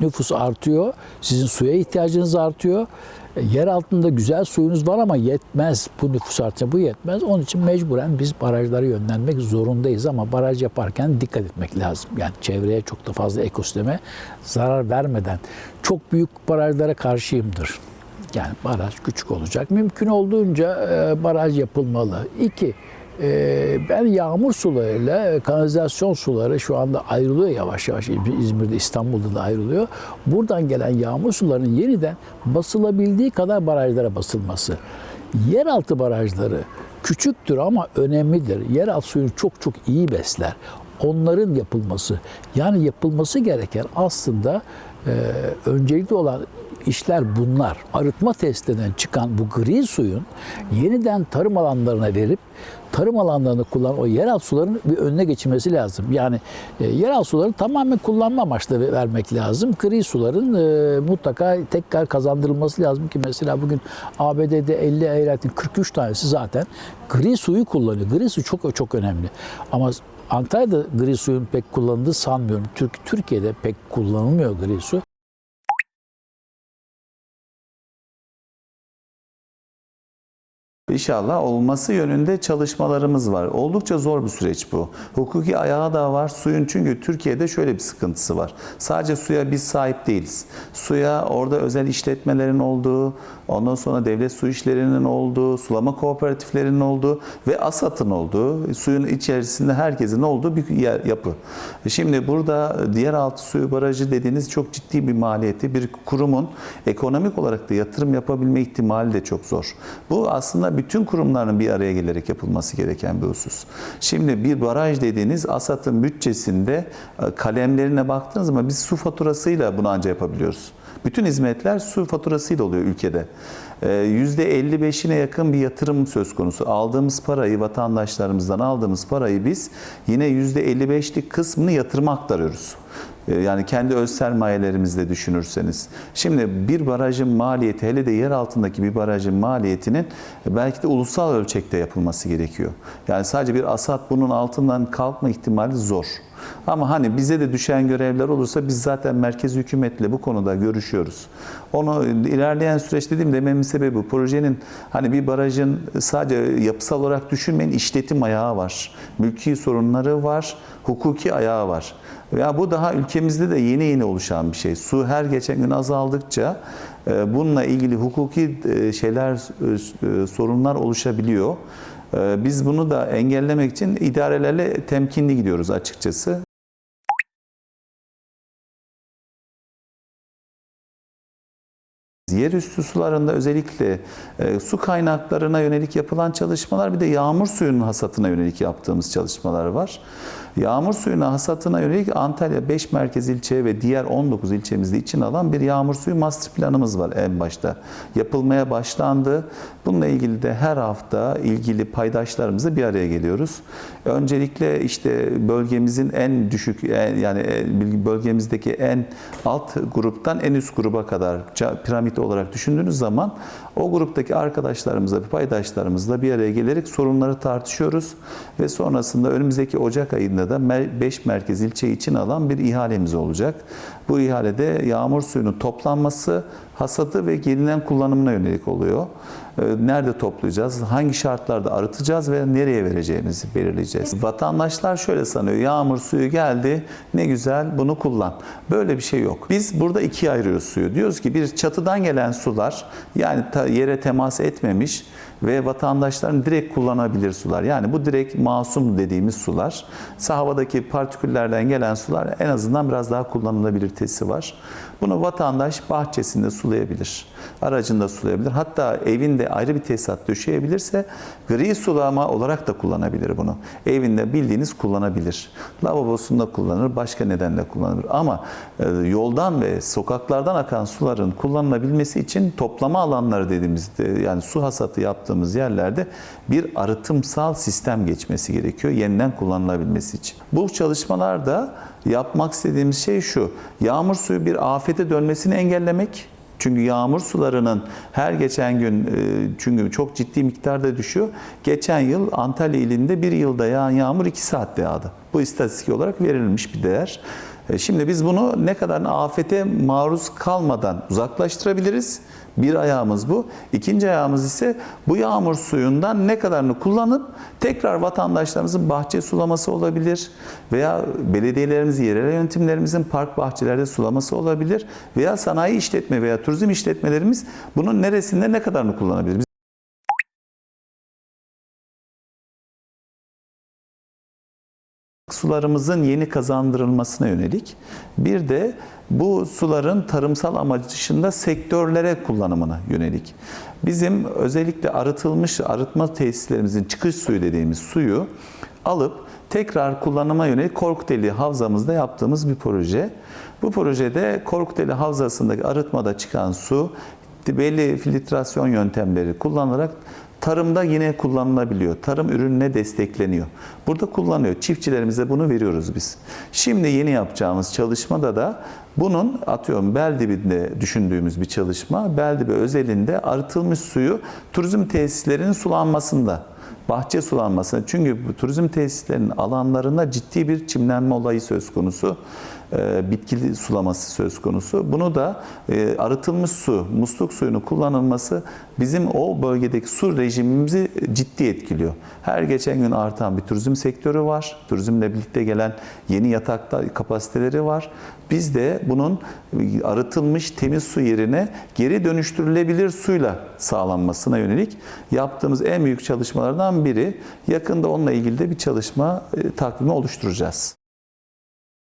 Nüfus artıyor. Sizin suya ihtiyacınız artıyor. E, Yer altında güzel suyunuz var ama yetmez. Bu nüfus artışı bu yetmez. Onun için mecburen biz barajlara yönlenmek zorundayız ama baraj yaparken dikkat etmek lazım. Yani çevreye çok da fazla ekosisteme zarar vermeden. Çok büyük barajlara karşıyımdır. Yani baraj küçük olacak. Mümkün olduğunca e, baraj yapılmalı. İki, ben yağmur sularıyla kanalizasyon suları şu anda ayrılıyor yavaş yavaş. İzmir'de, İstanbul'da da ayrılıyor. Buradan gelen yağmur sularının yeniden basılabildiği kadar barajlara basılması. Yeraltı barajları küçüktür ama önemlidir. Yeraltı suyunu çok çok iyi besler. Onların yapılması, yani yapılması gereken aslında e, öncelikli olan işler bunlar. Arıtma testinden çıkan bu gri suyun yeniden tarım alanlarına verip tarım alanlarını kullanan o yeraltı suların bir önüne geçilmesi lazım. Yani e, yeraltı sularını tamamen kullanma amaçlı ve- vermek lazım. Gri suların e, mutlaka tekrar kazandırılması lazım ki mesela bugün ABD'de 50 eyaletin 43 tanesi zaten gri suyu kullanıyor. Gri su çok çok önemli. Ama Antalya'da gri suyun pek kullanıldığı sanmıyorum. Türk Türkiye'de pek kullanılmıyor gri su. İnşallah olması yönünde çalışmalarımız var. Oldukça zor bir süreç bu. Hukuki ayağı da var. Suyun çünkü Türkiye'de şöyle bir sıkıntısı var. Sadece suya biz sahip değiliz. Suya orada özel işletmelerin olduğu, ondan sonra devlet su işlerinin olduğu, sulama kooperatiflerinin olduğu ve ASAT'ın olduğu, suyun içerisinde herkesin olduğu bir yer, yapı. Şimdi burada diğer altı suyu barajı dediğiniz çok ciddi bir maliyeti bir kurumun ekonomik olarak da yatırım yapabilme ihtimali de çok zor. Bu aslında bütün kurumların bir araya gelerek yapılması gereken bir husus. Şimdi bir baraj dediğiniz ASAT'ın bütçesinde e, kalemlerine baktığınız zaman biz su faturasıyla bunu ancak yapabiliyoruz. Bütün hizmetler su faturasıyla oluyor ülkede. Ee, %55'ine yakın bir yatırım söz konusu. Aldığımız parayı, vatandaşlarımızdan aldığımız parayı biz yine %55'lik kısmını yatırıma aktarıyoruz. Ee, Yani kendi öz sermayelerimizle düşünürseniz. Şimdi bir barajın maliyeti, hele de yer altındaki bir barajın maliyetinin belki de ulusal ölçekte yapılması gerekiyor. Yani sadece bir asat bunun altından kalkma ihtimali zor. Ama hani bize de düşen görevler olursa biz zaten merkez hükümetle bu konuda görüşüyoruz. Onu ilerleyen süreç dediğim dememin sebebi. Projenin hani bir barajın sadece yapısal olarak düşünmeyin işletim ayağı var. Mülki sorunları var, hukuki ayağı var. Ya bu daha ülkemizde de yeni yeni oluşan bir şey. Su her geçen gün azaldıkça e, bununla ilgili hukuki e, şeyler, e, sorunlar oluşabiliyor. Biz bunu da engellemek için idarelerle temkinli gidiyoruz açıkçası. Yerüstü sularında özellikle e, su kaynaklarına yönelik yapılan çalışmalar bir de yağmur suyunun hasatına yönelik yaptığımız çalışmalar var. Yağmur suyuna hasatına yönelik Antalya 5 merkez ilçe ve diğer 19 ilçemizde için alan bir yağmur suyu master planımız var en başta. Yapılmaya başlandı. Bununla ilgili de her hafta ilgili paydaşlarımızla bir araya geliyoruz. Öncelikle işte bölgemizin en düşük yani e, bölgemizdeki en alt gruptan en üst gruba kadar piramit olarak düşündüğünüz zaman o gruptaki arkadaşlarımızla, paydaşlarımızla bir araya gelerek sorunları tartışıyoruz ve sonrasında önümüzdeki Ocak ayında da 5 merkez ilçe için alan bir ihalemiz olacak. Bu ihalede yağmur suyunun toplanması, hasadı ve gelinen kullanımına yönelik oluyor. Ee, Nerede toplayacağız, hangi şartlarda arıtacağız ve nereye vereceğimizi belirleyeceğiz. Vatandaşlar şöyle sanıyor, yağmur suyu geldi, ne güzel bunu kullan. Böyle bir şey yok. Biz burada ikiye ayırıyoruz suyu. Diyoruz ki bir çatıdan gelen sular, yani yere temas etmemiş ve vatandaşların direkt kullanabilir sular. Yani bu direkt masum dediğimiz sular. Havadaki partiküllerden gelen sular en azından biraz daha kullanılabilitesi var. Bunu vatandaş bahçesinde sulayabilir, aracında sulayabilir. Hatta evinde ayrı bir tesisat döşeyebilirse gri sulama olarak da kullanabilir bunu. Evinde bildiğiniz kullanabilir. Lavabosunda kullanır, başka nedenle kullanılır. Ama e, yoldan ve sokaklardan akan suların kullanılabilmesi için toplama alanları dediğimizde yani su hasatı yaptığımız yerlerde bir arıtımsal sistem geçmesi gerekiyor yeniden kullanılabilmesi için. Bu çalışmalarda yapmak istediğimiz şey şu. Yağmur suyu bir afete dönmesini engellemek. Çünkü yağmur sularının her geçen gün e, çünkü çok ciddi miktarda düşüyor. Geçen yıl Antalya ilinde bir yılda yağan yağmur 2 saatte yağdı. Bu istatistik olarak verilmiş bir değer. E, Şimdi biz bunu ne kadar afete maruz kalmadan uzaklaştırabiliriz. Bir ayağımız bu. İkinci ayağımız ise bu yağmur suyundan ne kadarını kullanıp tekrar vatandaşlarımızın bahçe sulaması olabilir veya belediyelerimizin, yerel yönetimlerimizin park bahçelerde sulaması olabilir veya sanayi işletme veya turizm işletmelerimiz bunun neresinde ne kadarını kullanabilir? Sularımızın yeni kazandırılmasına yönelik bir de bu suların tarımsal amaç dışında sektörlere kullanımına yönelik. Bizim özellikle arıtılmış arıtma tesislerimizin çıkış suyu dediğimiz suyu alıp tekrar kullanıma yönelik Korkuteli Havzamızda yaptığımız bir proje. Bu projede Korkuteli Havzası'ndaki arıtmada çıkan su belli filtrasyon yöntemleri kullanarak tarımda yine kullanılabiliyor. Tarım ürününe destekleniyor. Burada kullanıyor. Çiftçilerimize bunu veriyoruz biz. Şimdi yeni yapacağımız çalışmada da bunun atıyorum Beldibinde düşündüğümüz bir çalışma. Beldibi özelinde arıtılmış suyu turizm tesislerinin sulanmasında bahçe sulanmasına. Çünkü bu turizm tesislerinin alanlarında ciddi bir çimlenme olayı söz konusu. E, bitkili sulaması söz konusu. Bunu da e, arıtılmış su, musluk suyunu kullanılması bizim o bölgedeki su rejimimizi ciddi etkiliyor. Her geçen gün artan bir turizm sektörü var. Turizmle birlikte gelen yeni yatakta kapasiteleri var. Biz de bunun arıtılmış temiz su yerine geri dönüştürülebilir suyla sağlanmasına yönelik yaptığımız en büyük çalışmalardan biri. Yakında onunla ilgili de bir çalışma e, takvimi oluşturacağız.